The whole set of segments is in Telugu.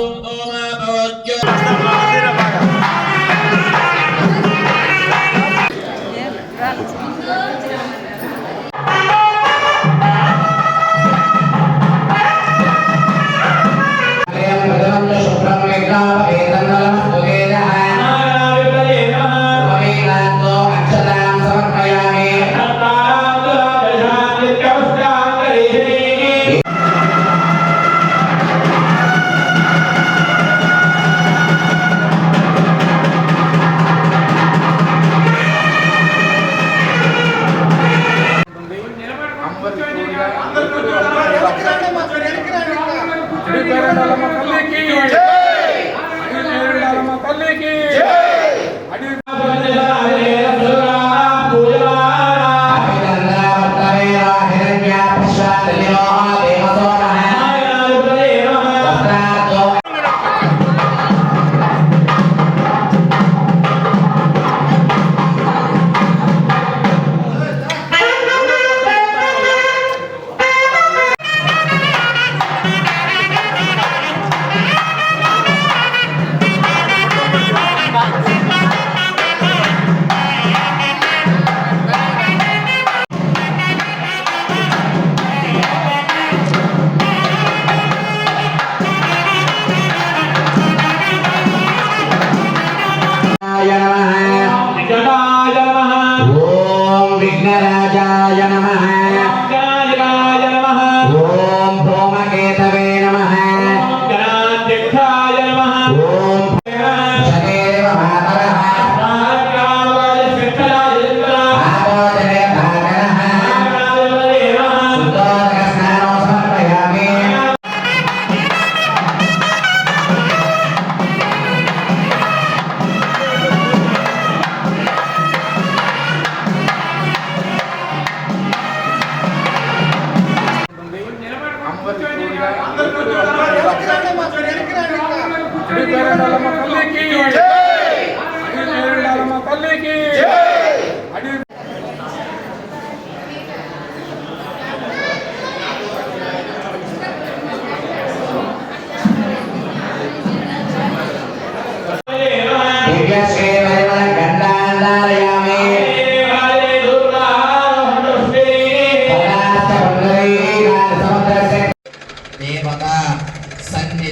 Oh my God. అడి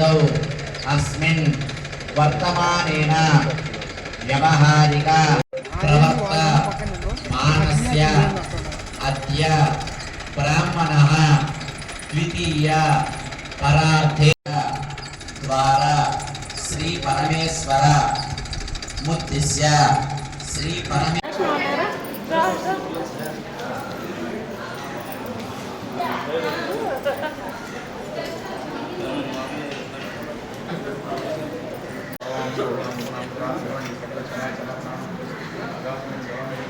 సన్నిధౌ అస్మిన్ వర్తమానేన వ్యవహారిక ప్రవక్త మానస్య అద్య బ్రాహ్మణः ద్వితీయ పరార్థే ద్వారా శ్రీ పరమేశ్వర ముద్దిశ్య శ్రీ పరమే